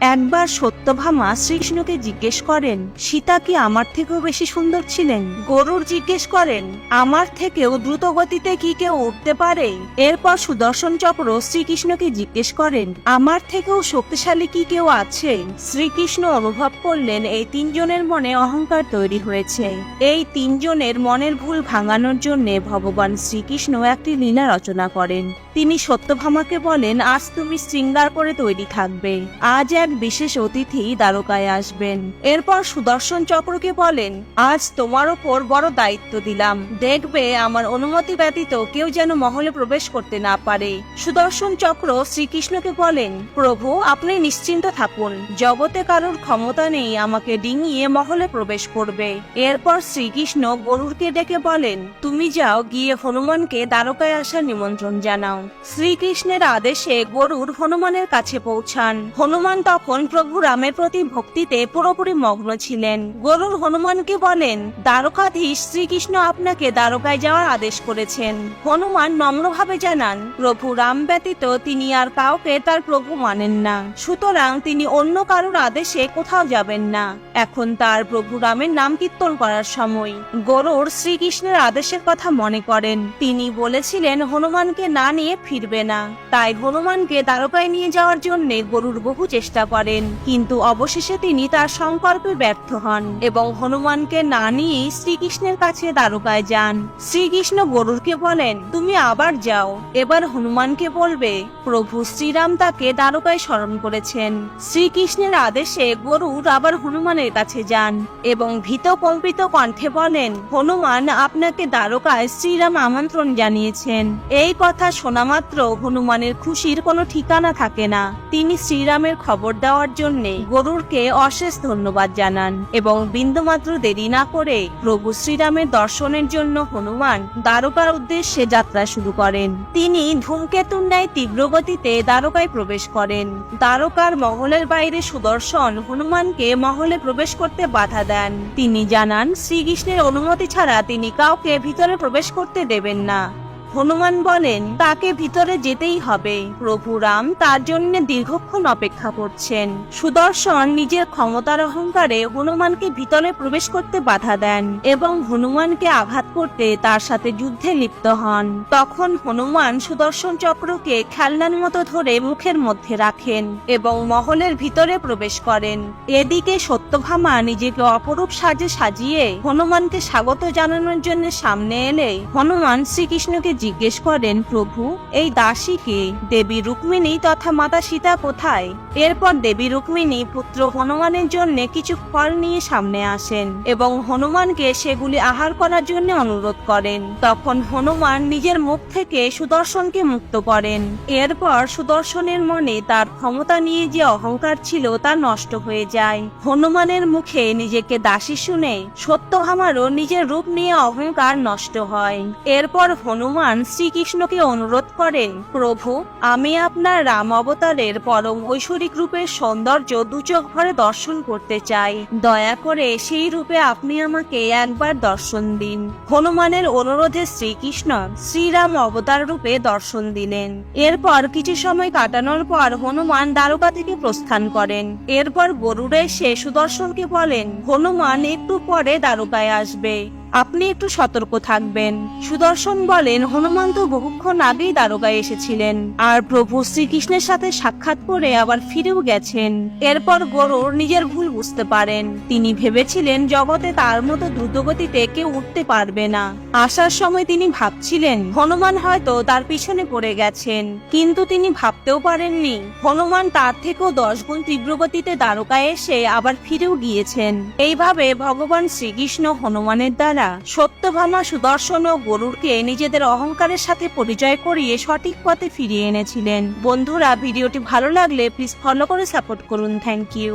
একবার সত্যভামা শ্রীকৃষ্ণকে জিজ্ঞেস করেন, সীতা কি আমার থেকেও বেশি সুন্দর ছিলেন? গরুর জিজ্ঞেস করেন, আমার থেকেও দ্রুত গতিতে কি কেউ উঠতে পারে? এরপর সুদর্শন চক্র শ্রীকৃষ্ণকে জিজ্ঞেস করেন, আমার থেকেও শক্তিশালী কি কেউ আছে? শ্রীকৃষ্ণ অনুভব করলেন, এই তিনজনের মনে অহংকার তৈরি হয়েছে। এই তিনজনের মনের ভুল ভাঙানোর জন্য ভগবান শ্রীকৃষ্ণ একটি লীলা রচনা করেন। তিনি সত্যভামাকে বলেন, আজ তুমি শৃঙ্গার করে তৈরি থাকবে। আজ এক বিশেষ অতিথি দ্বারকায় আসবেন। এরপর সুদর্শন চক্রকে বলেন, আজ তোমার ওপর বড় দায়িত্ব দিলাম। দেখবে, আমার অনুমতি ব্যতীত কেউ যেন মহলে প্রবেশ করতে না পারে। সুদর্শন চক্র শ্রীকৃষ্ণকে বলেন, প্রভু, আপনি নিশ্চিন্ত থাকুন। জগতে কারোর ক্ষমতা নেই, আমাকে ডিঙিয়ে মহলে প্রবেশ করবে। এরপর শ্রীকৃষ্ণ গরুরকে ডেকে বলেন, তুমি যাও, গিয়ে হনুমানকে দ্বারকায় আসার নিমন্ত্রণ জানাও। শ্রীকৃষ্ণের আদেশে গরুর হনুমানের কাছে পৌঁছান। হনুমান তখন প্রভু রামের প্রতি ভক্তিতে পুরোপুরি মগ্ন ছিলেন। গরুর হনুমানকে বলেন, দ্বারকাধীশ শ্রীকৃষ্ণ আপনাকে দ্বারকায় যাওয়ার আদেশ করেছেন। হনুমান নম্রভাবে জানান, প্রভু রাম ব্যতীত তিনি আর কাউকে তার প্রভু মানেন না। সুতরাং তিনি অন্য কারোর আদেশে কোথাও যাবেন না। এখন তার প্রভু রামের নাম কীর্তন করার সময়। গরুর শ্রীকৃষ্ণের আদেশের কথা মনে করেন। তিনি বলেছিলেন, হনুমানকে না নিয়ে ফিরবে না। তাই হনুমানকে দ্বারকায় নিয়ে যাওয়ার জন্য গরুর বহু চেষ্টা করেন, কিন্তু অবশেষে তিনি তার সংকল্পে ব্যর্থ হন এবং হনুমানকে না নিয়েই শ্রীকৃষ্ণের কাছে দ্বারকায় যান। শ্রীকৃষ্ণ গরুরকে বলেন, তুমি আবার যাও। এবার হনুমানকে বলবে, প্রভু শ্রীরাম তাকে দ্বারকায় স্মরণ করেছেন। শ্রীকৃষ্ণের আদেশে গরুর আবার হনুমানের কাছে যান এবং ভীত কম্পিত কণ্ঠে বলেন, হনুমান আপনাকে দ্বারকায় শ্রীরাম আমন্ত্রণ জানিয়েছেন। এই কথা শোনা মাত্র হনুমানের খুশির কোনো ঠিকানা থাকে না। তিনি শ্রীরামের খবর দেওয়ার জন্য গরুরকে অশেষ ধন্যবাদ জানান এবং বিন্দুমাত্র দেরি না করে প্রভু শ্রীরামের দর্শনের জন্য হনুমান দ্বারকার উদ্দেশ্যে যাত্রা শুরু করেন। তিনি ধূমকেতুর ন্যায় তীব্র গতিতে দ্বারকায় প্রবেশ করেন। দ্বারকার মহলের বাইরে সুদর্শন হনুমানকে মহলে প্রবেশ করতে বাধা দেন। তিনি জানান, শ্রীকৃষ্ণের অনুমতি ছাড়া তিনি কাউকে ভিতরে প্রবেশ করতে দেবেন না। হনুমান বলেন, তাকে ভিতরে যেতেই হবে। প্রভু রাম তার জন্য দীর্ঘক্ষণ অপেক্ষা করছেন। সুদর্শন নিজের ক্ষমতার অহংকারে হনুমানকে ভিতরে প্রবেশ করতে বাধা দেন এবং হনুমানকে আঘাত করতে তার সাথে যুদ্ধে লিপ্ত হন। তখন হনুমান সুদর্শন চক্রকে খেলনার মতো ধরে মুখের মধ্যে রাখেন এবং মহলের ভিতরে প্রবেশ করেন। এদিকে সত্যভামা নিজেকে অপরূপ সাজে সাজিয়ে হনুমানকে স্বাগত জানানোর জন্য সামনে এলে হনুমান শ্রীকৃষ্ণকে জিজ্ঞেস করেন, প্রভু, এই দাসীকে দেবী রুক্মিণী তথা মাতা সীতা কোথায়? এরপর দেবী রুক্মিণী পুত্র হনুমানের জন্য কিছু ফল নিয়ে সামনে আসেন এবং হনুমানকে সেগুলি আহার করার জন্য অনুরোধ করেন। তখন হনুমান নিজের মুখ থেকে সুদর্শনকে মুক্ত করেন। এরপর সুদর্শনের মনে তার ক্ষমতা নিয়ে যে অহংকার ছিল তা নষ্ট হয়ে যায়। হনুমানের মুখে নিজেকে দাসী শুনে সত্য সত্যভামারও নিজের রূপ নিয়ে অহংকার নষ্ট হয়। এরপর হনুমান শ্রীকৃষ্ণকে অনুরোধ করেন, প্রভু, আমি আপনার রাম অবতারের পরম ঐশ্বরিক রূপের সৌন্দর্য দুচোখ ভরে দর্শন করতে চাই। দয়া করে সেই রূপে আপনি আমাকে একবার দর্শন দিন। হনুমানের অনুরোধে শ্রীকৃষ্ণ শ্রীরাম অবতার রূপে দর্শন দিলেন। এরপর কিছু সময় কাটানোর পর হনুমান দ্বারকা থেকে প্রস্থান করেন। এরপর গরুড়ে এসে সুদর্শনকে বলেন, হনুমান, একটু পরে দ্বারকায় আসবে। আপনি একটু সতর্ক থাকবেন। সুদর্শন বলেন হনুমান তো বহুক্ষণ আগেই দ্বারকায় এসেছিলেন। আর প্রভু শ্রীকৃষ্ণের সাথে সাক্ষাৎ করে আবার ফিরেও গেছেন। এরপর গরুর নিজের ভুল বুঝতে পারেন। তিনি ভেবেছিলেন, জগতে তার মতো দ্রুতগতিতে কেউ উঠতে পারবে না। আসার সময় তিনি ভাবছিলেন, হনুমান হয়তো তার পিছনে পড়ে গেছেন। কিন্তু তিনি ভাবতেও পারেননি, হনুমান তার থেকেও দশ গুণ তীব্র গতিতে দ্বারকায় এসে আবার ফিরেও গিয়েছেন। এইভাবে ভগবান শ্রীকৃষ্ণ হনুমানের দ্বারা সত্যভামা, সুদর্শন ও গরুরকে নিজেদের অহংকারের সাথে পরিচয় করিয়ে সঠিক পথে ফিরিয়ে এনেছিলেন। বন্ধুরা, ভিডিওটি ভালো লাগলে প্লিজ ফলো করে সাপোর্ট করুন। Thank you